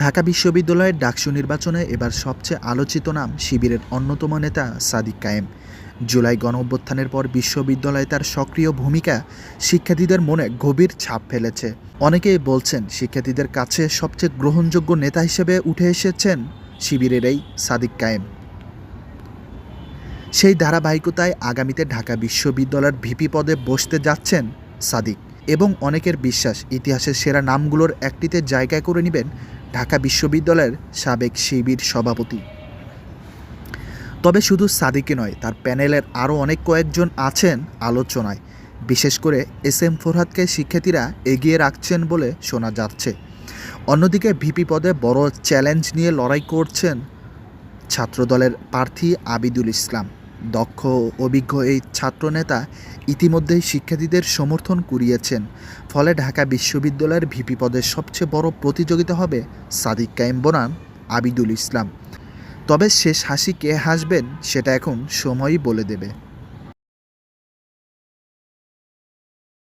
ঢাকা বিশ্ববিদ্যালয়ের ডাকসু নির্বাচনে এবার সবচেয়ে আলোচিত নাম শিবিরের অন্যতম নেতা সাদিক কায়েম। জুলাই গণ অভ্যুত্থানের পর বিশ্ববিদ্যালয়ে তার সক্রিয় ভূমিকা শিক্ষার্থীদের মনে গভীর ছাপ ফেলেছে। অনেকেই বলছেন শিক্ষার্থীদের কাছে সবচেয়ে গ্রহণযোগ্য নেতা হিসেবে উঠে এসেছেন শিবিরের এই সাদিক কায়েম। সেই ধারাবাহিকতায় আগামীতে ঢাকা বিশ্ববিদ্যালয়ের ভিপি পদে বসতে যাচ্ছেন সাদিক এবং অনেকের বিশ্বাস ইতিহাসের সেরা নামগুলোর একটিতে জায়গা করে নেবেন ঢাকা বিশ্ববিদ্যালয়ের সাবেক শিবির সভাপতি। তবে শুধু সাদিকে নয়, তার প্যানেলের আরও অনেক কয়েকজন আছেন আলোচনায়। বিশেষ করে এস এম ফোরহাদকে শিক্ষার্থীরা এগিয়ে রাখছেন বলে শোনা যাচ্ছে। অন্যদিকে ভিপি পদে বড় চ্যালেঞ্জ নিয়ে লড়াই করছেন ছাত্রদলের প্রার্থী আবিদুল ইসলাম। দক্ষ অভিজ্ঞ এই ছাত্রনেতা ইতিমধ্যেই শিক্ষার্থীদের সমর্থন কুড়িয়েছেন। ফলে ঢাকা বিশ্ববিদ্যালয়ের ভিপি পদের সবচেয়ে বড় প্রতিযোগিতা হবে সাদিক কায়েম বনাম, আবিদুল ইসলাম। তবে শেষ হাসি কে হাসবেন, সেটা এখন সময়ই বলে দেবে।